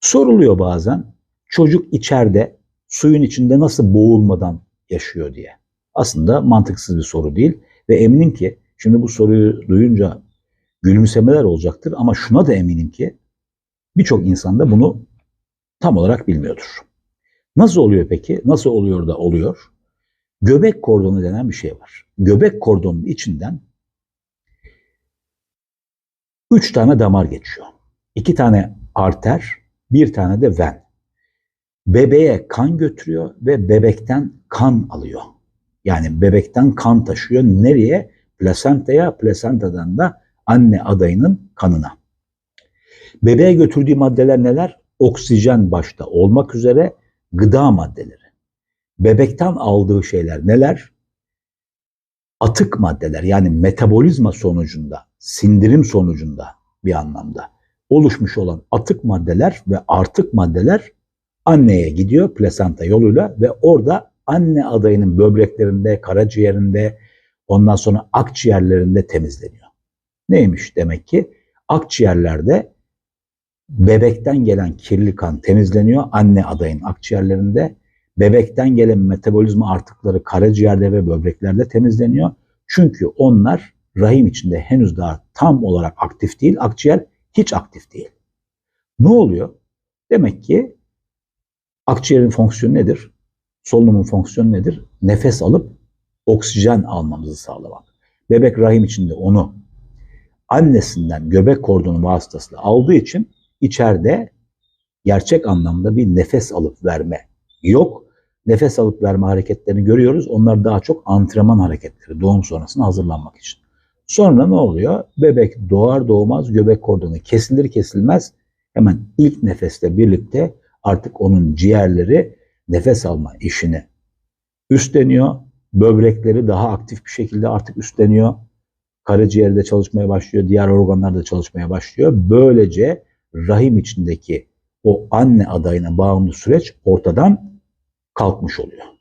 Soruluyor bazen çocuk içeride suyun içinde nasıl boğulmadan yaşıyor diye. Aslında mantıksız bir soru değil ve eminim ki şimdi bu soruyu duyunca gülümsemeler olacaktır ama şuna da eminim ki birçok insan da bunu tam olarak bilmiyordur. Nasıl oluyor peki? Nasıl oluyor da oluyor? Göbek kordonu denen bir şey var. Göbek kordonunun içinden üç tane damar geçiyor. İki tane arter, bir tane de ven. Bebeğe kan götürüyor ve bebekten kan alıyor. Yani bebekten kan taşıyor. Nereye? Plasentaya, plasentadan da anne adayının kanına. Bebeğe götürdüğü maddeler neler? Oksijen başta olmak üzere gıda maddeleri. Bebekten aldığı şeyler neler? Atık maddeler yani metabolizma sonucunda, sindirim sonucunda bir anlamda oluşmuş olan atık maddeler ve artık maddeler anneye gidiyor plasenta yoluyla ve orada anne adayının böbreklerinde, karaciğerinde, ondan sonra akciğerlerinde temizleniyor. Neymiş demek ki? Akciğerlerde bebekten gelen kirli kan temizleniyor anne adayın akciğerlerinde. Bebekten gelen metabolizma artıkları karaciğerde ve böbreklerde temizleniyor. Çünkü onlar rahim içinde henüz daha tam olarak aktif değil, akciğer hiç aktif değil. Ne oluyor? Demek ki akciğerin fonksiyonu nedir? Solunumun fonksiyonu nedir? Nefes alıp oksijen almamızı sağlamak. Bebek rahim içinde onu annesinden göbek kordonu vasıtasıyla aldığı için içeride gerçek anlamda bir nefes alıp verme yok. Nefes alıp verme hareketlerini görüyoruz. Onlar daha çok antrenman hareketleri doğum sonrasına hazırlanmak için. Sonra ne oluyor? Bebek doğar doğmaz göbek kordonu kesilir kesilmez hemen ilk nefesle birlikte artık onun ciğerleri nefes alma işini üstleniyor. Böbrekleri daha aktif bir şekilde artık üstleniyor. Karaciğerde çalışmaya başlıyor, diğer organlarda çalışmaya başlıyor. Böylece rahim içindeki o anne adayına bağımlı süreç ortadan kalkmış oluyor.